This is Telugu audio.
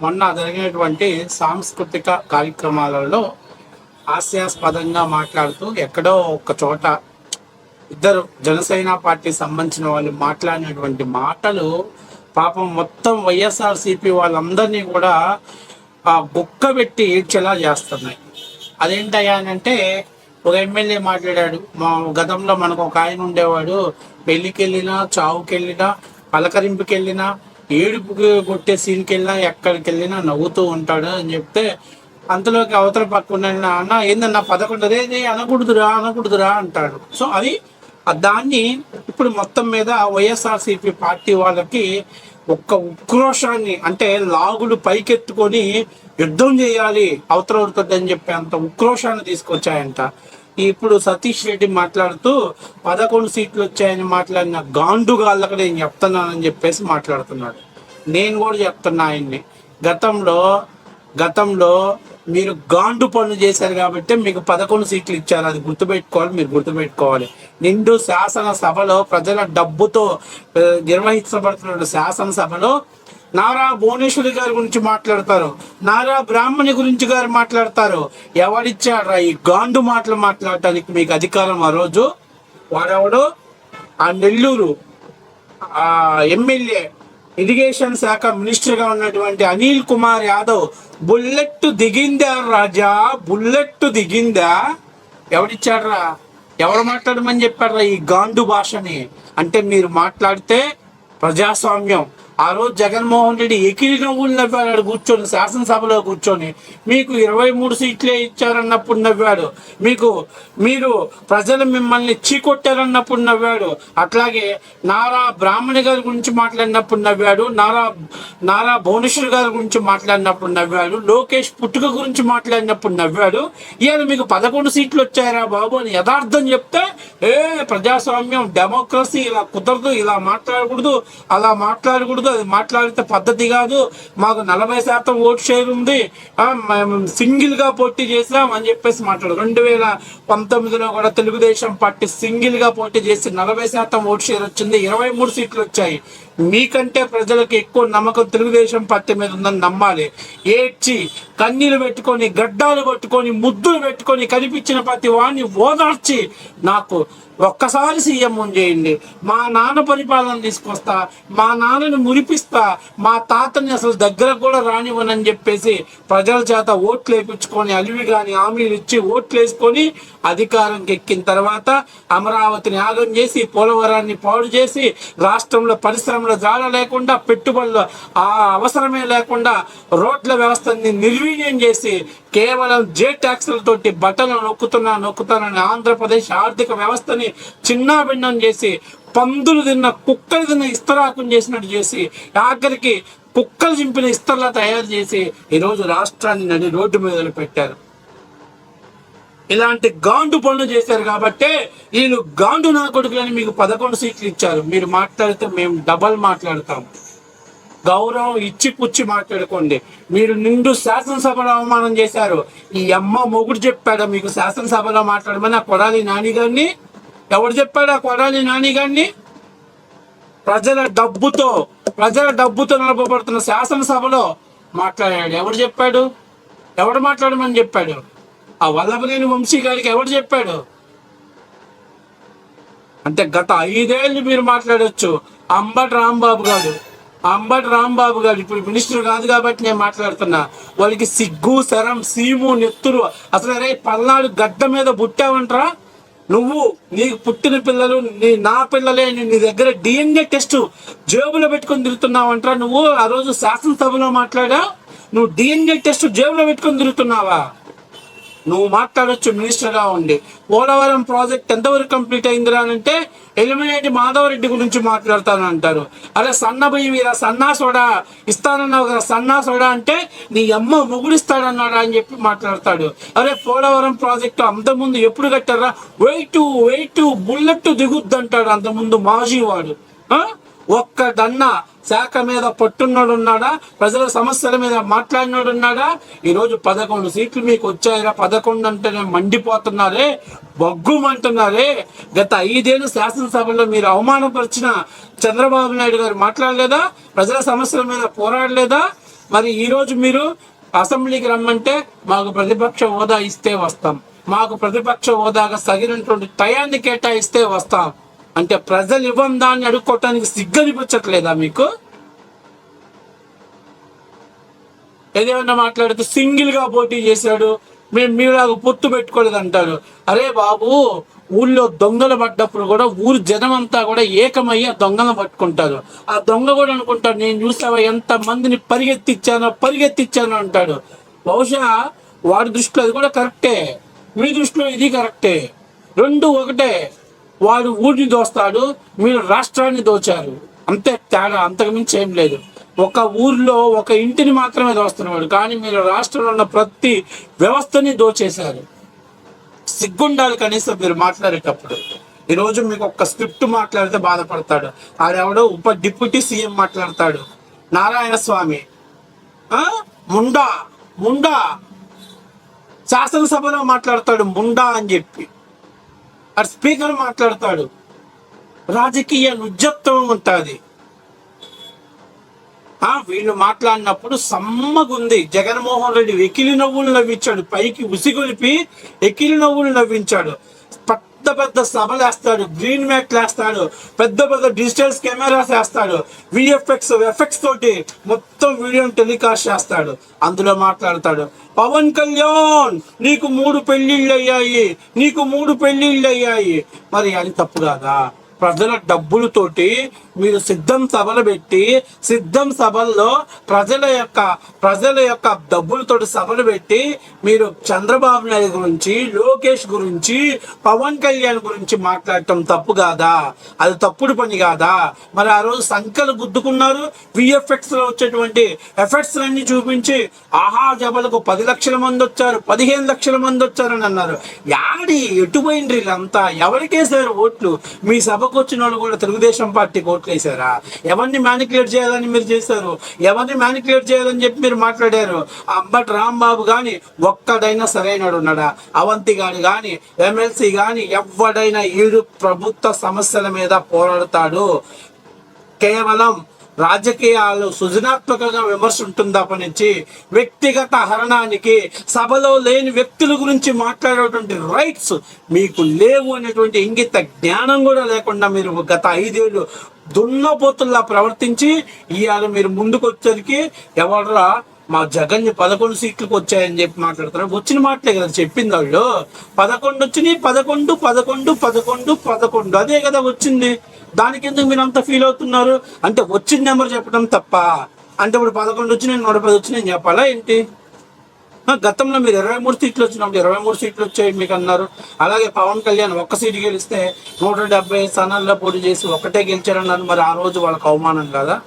మొన్న జరిగినటువంటి సాంస్కృతిక కార్యక్రమాలలో హాస్యాస్పదంగా మాట్లాడుతూ ఎక్కడో ఒక చోట ఇద్దరు జనసేన పార్టీ సంబంధించిన వాళ్ళు మాట్లాడినటువంటి మాటలు పాపం మొత్తం వైఎస్ఆర్సీపీ వాళ్ళందరినీ కూడా ఆ ఈడ్చేలా పెట్టి చేస్తున్నాయి. అదేంటయ్యా అంటే ఒక ఎమ్మెల్యే మాట్లాడాడు మా గతంలో మనకు ఒక ఆయన ఉండేవాడు పెళ్ళికి వెళ్ళినా చావుకి వెళ్ళినా పలకరింపుకి వెళ్ళినా ఏడుపుకి కొట్టే సీన్కి వెళ్ళినా ఎక్కడికి వెళ్ళినా నవ్వుతూ ఉంటాడు అని చెప్తే అంతలోకి అవతల పక్కన అన్న ఏందన్నా పదకొండు? అనకూడదురా అనకూడదురా అంటాడు. సో అది దాన్ని ఇప్పుడు మొత్తం మీద వైఎస్ఆర్సీపీ పార్టీ వాళ్ళకి ఒక్క ఉక్రోషాన్ని అంటే లాగులు పైకెత్తుకొని యుద్ధం చేయాలి అవతల అని చెప్పి అంత ఉక్రోషాన్ని తీసుకొచ్చాయంట. ఇప్పుడు సతీష్ రెడ్డి మాట్లాడుతూ పదకొండు సీట్లు వచ్చాయని మాట్లాడిన గాండుగాళ్ళకి నేను చెప్తున్నానని చెప్పేసి మాట్లాడుతున్నాడు. నేను కూడా చెప్తున్నా ఆయన్ని. గతంలో గతంలో మీరు గాండు పనులు చేశారు కాబట్టి మీకు పదకొండు సీట్లు ఇచ్చారు. అది గుర్తుపెట్టుకోవాలి మీరు గుర్తుపెట్టుకోవాలి. నిండు శాసనసభలో ప్రజల డబ్బుతో నిర్వహించబడుతున్న శాసనసభలో నారా భువనేశ్వరి గారి గురించి మాట్లాడతారు. నారా బ్రాహ్మణి గురించి గారు మాట్లాడతారు. ఎవరిచ్చారా ఈ గాండు మాటలు మాట్లాడటానికి మీకు అధికారం ఆ రోజు? వాడెవడు? ఆ నెల్లూరు ఆ ఎమ్మెల్యే ఇరిగేషన్ శాఖ మినిస్టర్గా ఉన్నటువంటి అనిల్ కుమార్ యాదవ్ బుల్లెట్ దిగిందా రాజా బుల్లెట్ దిగిందా? ఎవడిచ్చాడ్రా ఎవరు మాట్లాడమని చెప్పారా ఈ గాండు భాషని? అంటే మీరు మాట్లాడితే ప్రజాస్వామ్యం. ఆ రోజు జగన్మోహన్ రెడ్డి ఎకిరి నవ్వులు నవ్వాడు కూర్చొని శాసనసభలో కూర్చొని మీకు ఇరవై మూడు సీట్లే ఇచ్చారన్నప్పుడు నవ్వాడు మీకు మీరు ప్రజలు మిమ్మల్ని చీకొట్టారన్నప్పుడు నవ్వాడు అట్లాగే నారా బ్రాహ్మణి గారి గురించి మాట్లాడినప్పుడు నవ్వాడు నారా నారా భువనేశ్వర్ గారి గురించి మాట్లాడినప్పుడు నవ్వాడు లోకేష్ పుట్టుక గురించి మాట్లాడినప్పుడు నవ్వాడు ఈయన మీకు పదకొండు సీట్లు వచ్చాయరా బాబు అని యథార్థం చెప్తే ఏ ప్రజాస్వామ్యం డెమోక్రసీ ఇలా కుదరదు ఇలా మాట్లాడకూడదు అలా మాట్లాడకూడదు అది మాట్లాడితే పద్ధతి కాదు. మాకు నలభై శాతం ఓట్ షేర్ ఉంది. ఆ, మేము సింగిల్గా పోటీ చేసాం అని చెప్పేసి మాట్లాడు. రెండు వేల పంతొమ్మిదిలో కూడా తెలుగుదేశం పార్టీ సింగిల్గా పోటీ చేసి నలభై శాతం ఓట్ షేర్ వచ్చింది. ఇరవై మూడు సీట్లు వచ్చాయి. మీకంటే ప్రజలకు ఎక్కువ నమ్మకం తెలుగుదేశం పార్టీ మీద ఉందని నమ్మాలి. ఏడ్చి కన్నీలు పెట్టుకొని గడ్డాలు పట్టుకొని ముద్దులు పెట్టుకొని కనిపించిన ప్రతి వాడిని ఓదార్చి నాకు ఒక్కసారి సీఎం చేయండి. మా నాన్న పరిపాలన తీసుకొస్తా మా నాన్నని మురిపిస్తా మా తాతని అసలు దగ్గర కూడా రానివ్వనని చెప్పేసి ప్రజల చేత ఓట్లు వేయించుకొని అలివి కానీ హామీలు ఇచ్చి ఓట్లు వేసుకొని అధికారంకి ఎక్కిన తర్వాత అమరావతిని ఆగం చేసి పోలవరాన్ని పాడు చేసి రాష్ట్రంలో పరిశ్రమలు జాడ లేకుండా పెట్టుబడులు ఆ అవసరమే లేకుండా రోడ్ల వ్యవస్థని నిర్వీర్యం చేసి కేవలం జే ట్యాక్సులతోటి బట్టలు నొక్కుతున్నా నొక్కుతానని ఆంధ్రప్రదేశ్ ఆర్థిక వ్యవస్థని చిన్నాభిన్నం చేసి పందులు తిన్న కుక్కలు తిన్న ఇస్తరాకం చేసినట్టు చేసి ఆఖరికి కుక్కలు చింపిన ఇస్తర్లా తయారు చేసి ఈరోజు రాష్ట్రాన్ని నడి రోడ్డు మీద పెట్టారు. ఇలాంటి గాండు పనులు చేశారు కాబట్టే వీళ్ళు గాండు నా కొడుకులని మీకు పదకొండు సీట్లు ఇచ్చారు. మీరు మాట్లాడితే మేము డబల్ మాట్లాడతాం. గౌరవం ఇచ్చి పుచ్చి మాట్లాడుకోండి. మీరు నిండు శాసనసభలో అవమానం చేశారు. ఈ అమ్మ మొగుడు చెప్పాడా మీకు శాసనసభలో మాట్లాడమని ఆ కొడాలి నాని గారిని. ఎవరు చెప్పాడు ఆ కొడాలి నాని గారిని? ప్రజల డబ్బుతో ప్రజల డబ్బుతో నడపబడుతున్న శాసనసభలో మాట్లాడాడు. ఎవడు చెప్పాడు? ఎవడు మాట్లాడమని చెప్పాడు? ఆ వల్లభనేని వంశీ గారికి ఎవడు చెప్పాడు? అంటే గత ఐదేళ్ళు మీరు మాట్లాడచ్చు. అంబటి రాంబాబు గారు అంబటి రాంబాబు గారు ఇప్పుడు మినిస్టర్ కాదు కాబట్టి నేను మాట్లాడుతున్నా. వాళ్ళకి సిగ్గు శరం సీము నెత్తురు. అసలు అరే పల్నాడు గడ్డ మీద పుట్టావంటరా? నువ్వు నీకు పుట్టిన పిల్లలు నీ నా పిల్లలే నీ దగ్గర డిఎన్ఏ టెస్ట్ జేబులో పెట్టుకొని తిరుగుతున్నావంటరా నువ్వు? ఆ రోజు శాసనసభలో మాట్లాడా? నువ్వు డిఎన్ఏ టెస్ట్ జేబులో పెట్టుకొని తిరుగుతున్నావా? నువ్వు మాట్లాడొచ్చు మినిస్టర్గా ఉండి. పోలవరం ప్రాజెక్ట్ ఎంతవరకు కంప్లీట్ అయిందిరా అని అంటే ఎలిమినేటి మాధవరెడ్డి గురించి మాట్లాడతాను అంటారు. అరే సన్న బియ్యం ఇలా సన్నా సోడా. ఇస్తానన్నావు కదా సన్నా సోడా అంటే నీ అమ్మ మొగుడిస్తాడన్నాడా అని చెప్పి మాట్లాడతాడు. అరే పోలవరం ప్రాజెక్టు అంతకుముందు ఎప్పుడు కట్టారా? వెయిట్ వెయిట్ బుల్లెట్ దిగుద్ది అంటాడు అంతకుముందు మాజీ వాడు. ఒక్కడన్నా శాఖ మీద పట్టున్నాడున్నాడా ప్రజల సమస్యల మీద మాట్లాడినాడున్నాడా ఈరోజు పదకొండు సీట్లు మీకు వచ్చాయిరా. పదకొండు అంటేనే మండిపోతున్నారే బొగ్గుమంటున్నారే. గత ఐదేళ్ళు శాసనసభలో మీరు అవమానపరిచిన చంద్రబాబు నాయుడు గారు మాట్లాడలేదా? ప్రజల సమస్యల మీద పోరాడలేదా? మరి ఈరోజు మీరు అసెంబ్లీకి రమ్మంటే మాకు ప్రతిపక్ష హోదా ఇస్తే వస్తాం. మాకు ప్రతిపక్ష హోదాగా సగినటువంటి టయాన్ని కేటాయిస్తే వస్తాం. అంటే ప్రజలు ఇవ్వం దాన్ని అడుక్కోవటానికి సిగ్గనిపించట్లేదా మీకు? ఏదేమన్నా మాట్లాడితే సింగిల్గా పోటీ చేశాడు మేము మీలాగా పొత్తు పెట్టుకోలేదు అంటాడు. అరే బాబు ఊళ్ళో దొంగలు పడ్డప్పుడు కూడా ఊరు జనం అంతా కూడా ఏకమయ్యి ఆ దొంగలను పట్టుకుంటారు. ఆ దొంగ కూడా అనుకుంటాడు నేను చూసావా ఎంత మందిని పరిగెత్తిచ్చానో పరిగెత్తిచ్చానో అంటాడు. బహుశా వాడి దృష్టిలో అది కూడా కరెక్టే. మీ దృష్టిలో ఇది కరెక్టే. రెండు ఒకటే. వాడు ఊరిని దోస్తాడు మీరు రాష్ట్రాన్ని దోచారు. అంతే తేడా అంతకు మించి ఏం లేదు. ఒక ఊర్లో ఒక ఇంటిని మాత్రమే దోస్తున్నాడు కానీ మీరు రాష్ట్రంలో ఉన్న ప్రతి వ్యవస్థని దోచేశారు. సిగ్గుండాలి కనీసం మీరు మాట్లాడేటప్పుడు. ఈరోజు మీకు ఒక్క స్క్రిప్ట్ మాట్లాడితే బాధపడతాడు. ఆడెవడో ఉప డిప్యూటీ సీఎం మాట్లాడతాడు. నారాయణ స్వామి. ముండా ముండా. శాసనసభలో మాట్లాడతాడు ముండా అని చెప్పి. ఆ స్పీకర్ మాట్లాడతాడు. రాజకీయ నుజ్జత్వం ఉంటుంది. ఆ వీళ్ళు మాట్లాడినప్పుడు సమ్మగుంది. జగన్మోహన్ రెడ్డి ఎకిలి నవ్వులు నవ్వించాడు. పైకి ఉసిగొలిపి ఎకిలి నవ్వులు నవ్వించాడు. పెద్ద పెద్ద సభలు వేస్తాడు గ్రీన్ మ్యాట్లు వేస్తాడు పెద్ద పెద్ద డిజిటల్ కెమెరాస్ వేస్తాడు విఎఫ్ఎక్స్ ఎఫెక్ట్స్ తోటి మొత్తం వీడియోని టెలికాస్ట్ చేస్తాడు. అందులో మాట్లాడతాడు పవన్ కళ్యాణ్ నీకు మూడు పెళ్ళిళ్ళు అయ్యాయి నీకు మూడు పెళ్ళిళ్ళు అయ్యాయి. మరి అది తప్పు కాదా? ప్రజల డబ్బులతోటి మీరు సిద్ధం సభలు పెట్టి సిద్ధం సభల్లో ప్రజల యొక్క ప్రజల యొక్క డబ్బులతో సభలు పెట్టి మీరు చంద్రబాబు నాయుడు గురించి లోకేష్ గురించి పవన్ కళ్యాణ్ గురించి మాట్లాడటం తప్పు కాదా? అది తప్పుడు పని కాదా? మరి ఆ రోజు సంఖ్యలు గుద్దుకున్నారు విఎఫ్ఎక్స్లో వచ్చేటువంటి ఎఫెక్ట్స్ అన్ని చూపించి ఆహా జబలకు పది లక్షల మంది వచ్చారు పదిహేను లక్షల మంది వచ్చారని అన్నారు. యాడి ఎటు పోయిండ్రు వీళ్ళంతా? ఎవరికేసారు ఓట్లు? మీ సభకు వచ్చిన వాళ్ళు కూడా తెలుగుదేశం పార్టీకి ఓట్లు వేసారా ఎవరిని మ్యానికులేట్ చేయాలని మీరు చేశారు? ఎవరిని మ్యానికులేట్ చేయాలని చెప్పి మీరు మాట్లాడారు? అంబటి రాంబాబు గాని ఒక్కడైనా సరైనడు ఉన్నాడా? అవంతి గాని కానీ ఎమ్మెల్సీ కానీ ఎవడైనా ఈడు ప్రభుత్వ సమస్యల మీద పోరాడతాడు. కేవలం రాజకీయాలు సృజనాత్మకంగా విమర్శ ఉంటుందా తప్పనించి వ్యక్తిగత హరణానికి సభలో లేని వ్యక్తుల గురించి మాట్లాడేటువంటి రైట్స్ మీకు లేవు అనేటువంటి ఇంగిత జ్ఞానం కూడా లేకుండా మీరు గత ఐదేళ్ళు దున్నపోతుల్లా ప్రవర్తించి ఇవాళ మీరు ముందుకు వచ్చేసరికి ఎవడరా మా జగన్ పదకొండు సీట్లకు వచ్చాయని చెప్పి మాట్లాడుతున్నారు. వచ్చిన మాటలే కదా చెప్పింది వాళ్ళు. పదకొండు వచ్చినాయి పదకొండు పదకొండు పదకొండు పదకొండు. అదే కదా వచ్చింది. దానికి ఎందుకు మీరు అంత ఫీల్ అవుతున్నారు? అంటే వచ్చిన నెంబర్ చెప్పడం తప్ప. అంటే ఇప్పుడు పదకొండు వచ్చినాయి నూట పది వచ్చినాయి చెప్పాలా ఏంటి? గతంలో మీరు ఇరవై మూడు సీట్లు వచ్చినప్పుడు ఇరవై మూడు సీట్లు వచ్చాయి మీకు అన్నారు. అలాగే పవన్ కళ్యాణ్ ఒక్క సీటు గెలిస్తే నూట డెబ్బై స్థానాల్లో పోటీ చేసి ఒక్కటే గెలిచారన్నారు. మరి ఆ రోజు వాళ్ళకి అవమానం కదా?